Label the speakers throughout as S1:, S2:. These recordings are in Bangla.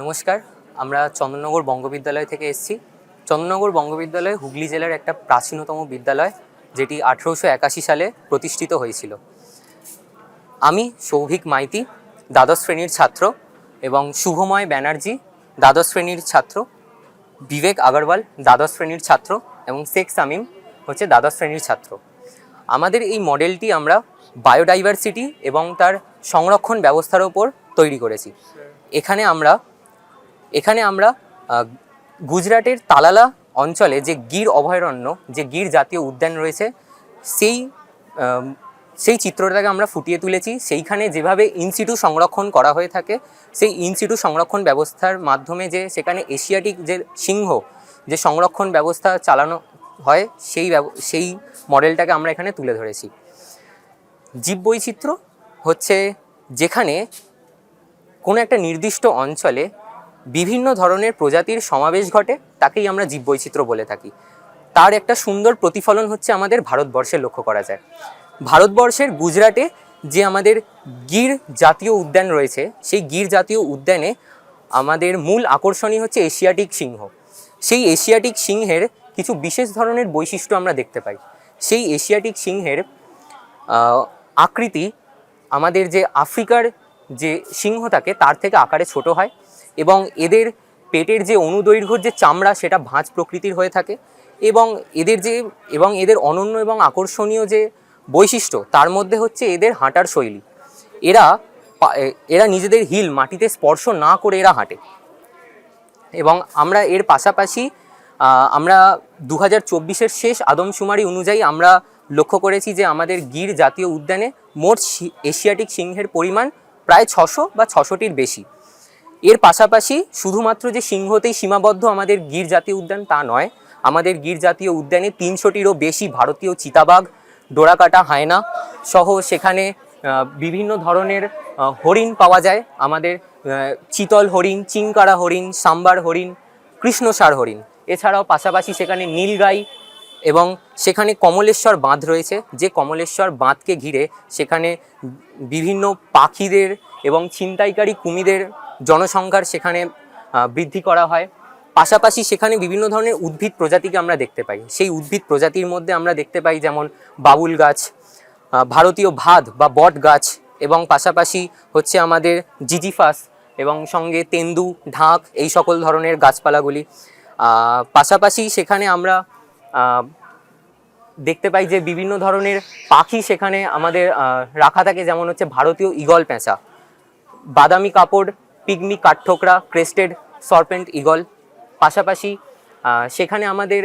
S1: নমস্কার, আমরা চন্দননগর বঙ্গবিদ্যালয় থেকে এসেছি। চন্দননগর বঙ্গবিদ্যালয় হুগলি জেলার একটা প্রাচীনতম বিদ্যালয়, যেটি আঠেরোশো একাশি সালে প্রতিষ্ঠিত হয়েছিল। আমি সৌভিক মাইতি, দ্বাদশ শ্রেণির ছাত্র, এবং শুভময় ব্যানার্জি, দ্বাদশ শ্রেণির ছাত্র, বিবেক আগরওয়াল, দ্বাদশ শ্রেণির ছাত্র, এবং শেখ সামিম হচ্ছে দ্বাদশ শ্রেণির ছাত্র। আমাদের এই মডেলটি আমরা বায়োডাইভার্সিটি এবং তার সংরক্ষণ ব্যবস্থার ওপর তৈরি করেছি। এখানে আমরা এখানে আমরা গুজরাটের তালালা অঞ্চলে যে গির অভয়ারণ্য, যে গির জাতীয় উদ্যান রয়েছে, সেই সেই চিত্রটাকে আমরা ফুটিয়ে তুলেছি। সেইখানে যেভাবে ইনসিটু সংরক্ষণ করা হয়ে থাকে, সেই ইনসিটু সংরক্ষণ ব্যবস্থার মাধ্যমে যে সেখানে এশিয়াটিক যে সিংহ, যে সংরক্ষণ ব্যবস্থা চালানো হয়, সেই সেই মডেলটাকে আমরা এখানে তুলে ধরেছি। জীববৈচিত্র্য হচ্ছে যেখানে কোনো একটা নির্দিষ্ট অঞ্চলে বিভিন্ন ধরনের প্রজাতির সমাবেশ ঘটে, তাকেই আমরা জীববৈচিত্র্য বলে থাকি। তার একটা সুন্দর প্রতিফলন হচ্ছে আমাদের ভারতবর্ষে লক্ষ্য করা যায়। ভারতবর্ষের গুজরাটে যে আমাদের গির জাতীয় উদ্যান রয়েছে, সেই গির জাতীয় উদ্যানে আমাদের মূল আকর্ষণই হচ্ছে এশিয়াটিক সিংহ। সেই এশিয়াটিক সিংহের কিছু বিশেষ ধরনের বৈশিষ্ট্য আমরা দেখতে পাই। সেই এশিয়াটিক সিংহের আকৃতি আমাদের যে আফ্রিকার যে সিংহ থাকে, তার থেকে আকারে ছোট হয় এবং এদের পেটের যে অনুদৈর্ঘ্যর যে চামড়া, সেটা ভাঁজ প্রকৃতির হয়ে থাকে এবং এদের যে, এবং এদের অনন্য এবং আকর্ষণীয় যে বৈশিষ্ট্য, তার মধ্যে হচ্ছে এদের হাঁটার শৈলী। এরা এরা নিজেদের হিল, মাটিতে স্পর্শ না করে এরা হাঁটে। এবং আমরা এর পাশাপাশি আমরা দু হাজার শেষ আদমশুমারি অনুযায়ী আমরা লক্ষ্য করেছি যে আমাদের গির জাতীয় উদ্যানে মোট এশিয়াটিক সিংহের পরিমাণ প্রায় ছশো বা ছশোটির বেশি। এর পাশাপাশি শুধুমাত্র যে সিংহতেই সীমাবদ্ধ আমাদের গির জাতীয় উদ্যান তা নয়, আমাদের গির জাতীয় উদ্যানে তিনশোটিরও বেশি ভারতীয় চিতাবাঘ, ডোরাকাটা হায়না সহ সেখানে বিভিন্ন ধরনের হরিণ পাওয়া যায়। আমাদের চিতল হরিণ, চিংকারা হরিণ, সাম্বার হরিণ, কৃষ্ণসার হরিণ। এছাড়াও পাশাপাশি সেখানে নীলগাই এবং সেখানে কমলেশ্বর বাঁধ রয়েছে। যে কমলেশ্বর বাঁধকে ঘিরে সেখানে বিভিন্ন পাখিদের এবং ছিনতাইকারী কুমিদের জনসংখ্যার সেখানে বৃদ্ধি করা হয়। পাশাপাশি সেখানে বিভিন্ন ধরনের উদ্ভিদ প্রজাতিকে আমরা দেখতে পাই। সেই উদ্ভিদ প্রজাতির মধ্যে আমরা দেখতে পাই যেমন বাবুল গাছ ভারতীয় ভাদ বা বট গাছ এবং পাশাপাশি হচ্ছে আমাদের জিজিফাস এবং সঙ্গে তেন্দু, ঢাক, এই সকল ধরনের গাছপালাগুলি। পাশাপাশি সেখানে আমরা দেখতে পাই যে বিভিন্ন ধরনের পাখি সেখানে আমাদের রাখা থাকে, যেমন হচ্ছে ভারতীয় ঈগল পেঁচা, বাদামি কাপড়, পিগমি কাঠঠোকরা, ক্রেস্টেড সরপেন্ট ঈগল পাশাপাশি সেখানে আমাদের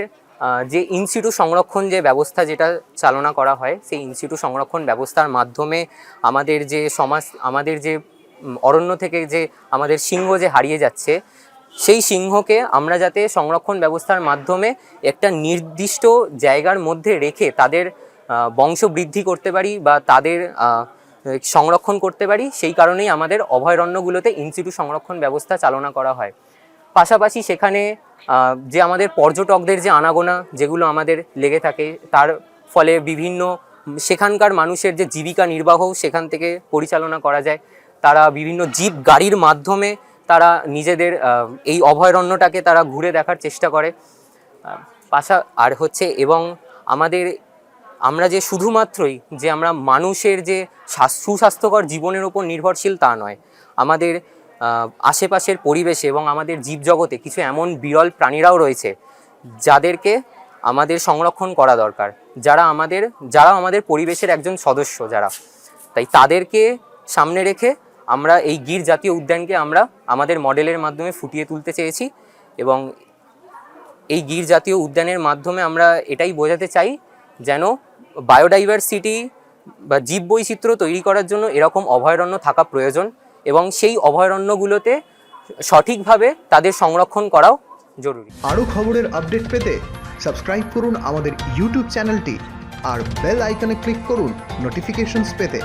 S1: যে ইনস্টিটিউ সংরক্ষণ যে ব্যবস্থা যেটা চালনা করা হয়, সেই ইনস্টিটিউ সংরক্ষণ ব্যবস্থার মাধ্যমে আমাদের যে সমাজ, আমাদের যে অরণ্য থেকে যে আমাদের সিংহ যে হারিয়ে যাচ্ছে সেই সিংহকে আমরা যাতে সংরক্ষণ ব্যবস্থার মাধ্যমে একটা নির্দিষ্ট জায়গার মধ্যে রেখে তাদের আহ, বংশ বৃদ্ধি করতে পারি বা তাদের সংরক্ষণ করতে পারি সেই কারণেই আমাদের অভয়ারণ্যগুলোতে ইনস্টিটিউট সংরক্ষণ ব্যবস্থা চালনা করা হয়। পাশাপাশি সেখানে যে আমাদের পর্যটকদের যে আনাগোনা যেগুলো আমাদের লেগে থাকে তার ফলে বিভিন্ন সেখানকার মানুষের যে জীবিকা নির্বাহ সেখান থেকে পরিচালনা করা যায়। তারা বিভিন্ন জিপ গাড়ির মাধ্যমে তারা নিজেদের এই অভয়ারণ্যটাকে তারা ঘুরে দেখার চেষ্টা করে। পাশা, আর হচ্ছে এবং আমাদের, আমরা যে শুধুমাত্রই যে আমরা মানুষের যে সুস্বাস্থ্যকর জীবনের ওপর নির্ভরশীল তা নয়। আমাদের আশেপাশের পরিবেশে এবং আমাদের জীবজগতে কিছু এমন বিরল প্রাণীরাও রয়েছে যাদেরকে আমাদের সংরক্ষণ করা দরকার। যারা আমাদের যারা আমাদের পরিবেশের একজন সদস্য যারা। তাই তাদেরকে সামনে রেখে আমরা এই গির জাতীয় উদ্যানকে আমরা আমাদের মডেলের মাধ্যমে ফুটিয়ে তুলতে চেয়েছি এবং এই গির জাতীয় উদ্যানের মাধ্যমে আমরা এটাই বোঝাতে চাই যেন বায়োডাইভার্সিটি বা জীববৈচিত্র্য তৈরি করার জন্য এরকম অভয়ারণ্য থাকা প্রয়োজন এবং সেই অভয়ারণ্যগুলোতে সঠিকভাবে তাদের সংরক্ষণ করাও জরুরি।
S2: আরও খবরের আপডেট পেতে সাবস্ক্রাইব করুন আমাদের ইউটিউব চ্যানেলটি আর বেল আইকনে ক্লিক করুন নোটিফিকেশনস পেতে।